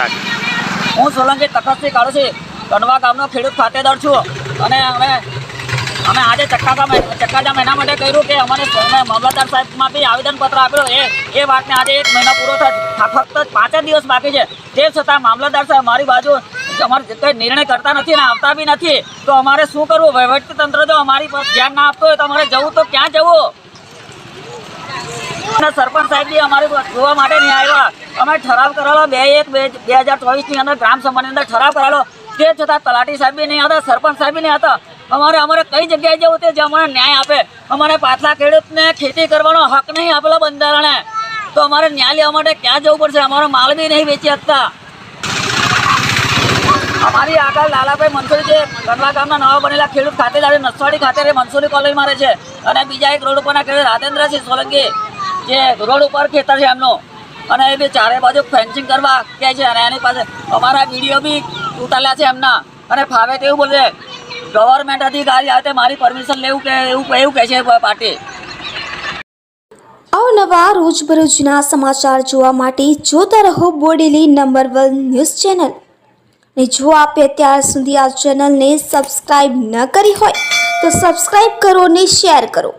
Start હું સોલંકી તખતસિંહ છું. કડવા ગામનો ખેડૂત ખાતેદાર છું. અને અમે અમે આજે ચક્કાધામ મહિના ચક્કાજામ એના માટે કર્યું કે અમારે મામલતદાર સાહેબમાં બી આવેદનપત્ર આપ્યો. એ એ વાતને આજે એક મહિનો પૂરો થાય. ફક્ત પાંચ જ દિવસ બાકી છે. તે છતાં મામલતદાર સાહેબ મારી બાજુ અમારે કંઈ નિર્ણય કરતા નથી ને આવતા બી નથી, તો અમારે શું કરવું? વહીવટી તંત્ર જો અમારી પર ધ્યાન ના આપતો હોય તો અમારે જવું તો ક્યાં જવું? સરપંચ સાહેબ અમારે જોવા માટે નહીં આવ્યા. અમે ઠરાવ કરેલો બે એક બે બે હજાર ચોવીસની અંદર ગ્રામ સભાની અંદર ઠરાવ કરાવેલો તે છતાં તલાટી સાહેબ નહીં હતા સરપંચ સાહેબ નહીં હતા. અમારે અમારે કઈ જગ્યાએ જવું તે જે અમારે ન્યાય આપે. અમારે પાછલા ખેડૂતને ખેતી કરવાનો હક નહીં આપેલો બંધારણે. તો અમારે ન્યાય લેવા માટે ક્યાં જવું પડશે? અમારો માલ બી નહીં વેચી શકતા. અમારી આગળ લાલાભાઈ મનસુરી જે કંડલા ગામના નવા બનેલા ખેડૂત ખાતેદાર છે, નસવાડી ખાતે મનસુરી કોલેજમાં રહે છે. અને બીજા એક રોડ ઉપરના ખેડૂત રાજેન્દ્રસિંહ સોલંકી જે રોડ ઉપર ખેતર છે એમનો. અને એ બી ચારે બાજુ ફેન્સિંગ કરવા કહે છે અને એની પાસે અમારા વીડિયો બી ઉતાર્યા છે એમના. અને ફાવે તેવું બોલે ગવર્મેન્ટ અધિકારી આવે મારી પરમિશન લેવું કે એવું એવું કહે છે પાર્ટી. અવનવા રોજબરોજના સમાચાર જોવા માટે જોતા રહો Bodeli number one news channel. ને જો આપે અત્યાર સુધી આ ચેનલને સબસ્ક્રાઈબ ન કરી હોય તો સબસ્ક્રાઈબ કરો ને શેર કરો.